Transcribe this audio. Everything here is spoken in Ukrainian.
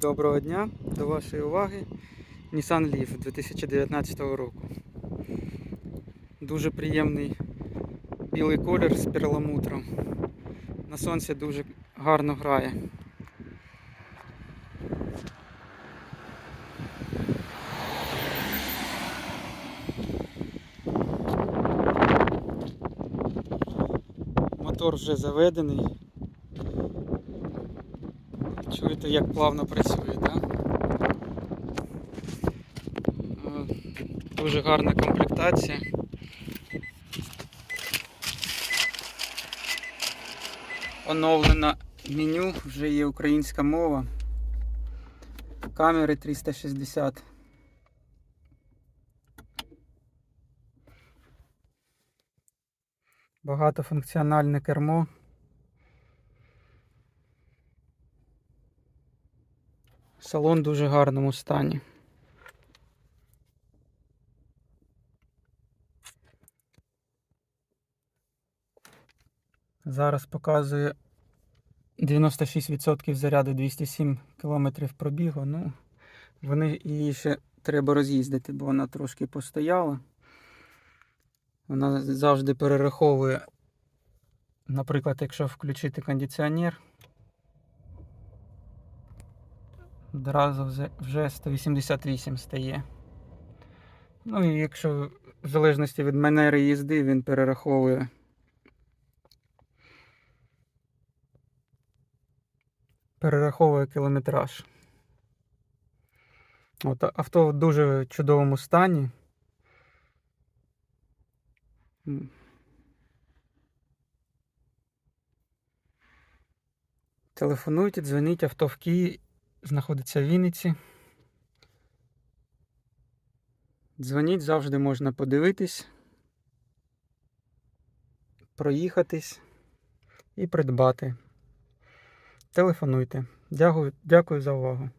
Доброго дня, до вашої уваги Nissan Leaf 2019 року. Дуже приємний білий колір з перламутром. На сонці дуже гарно грає. Мотор вже заведений. Чуєте, як плавно працює, так? Дуже гарна комплектація. Оновлено меню, вже є українська мова. Камери 360. Багатофункціональне кермо. Салон в дуже гарному стані. Зараз показує 96% заряду 207 км пробігу. Ну, вони її ще треба роз'їздити, бо вона трошки постояла. Вона завжди перераховує, наприклад, якщо включити кондиціонер. Одразу вже- вже 188 стає. Ну і якщо в залежності від манери їзди, він перераховує. Перераховує кілометраж. От авто в дуже чудовому стані. Телефонуйте, дзвоніть, авто в Києві знаходиться в Вінниці. Дзвоніть, завжди можна подивитись, проїхатись і придбати. Телефонуйте. Дякую, дякую за увагу.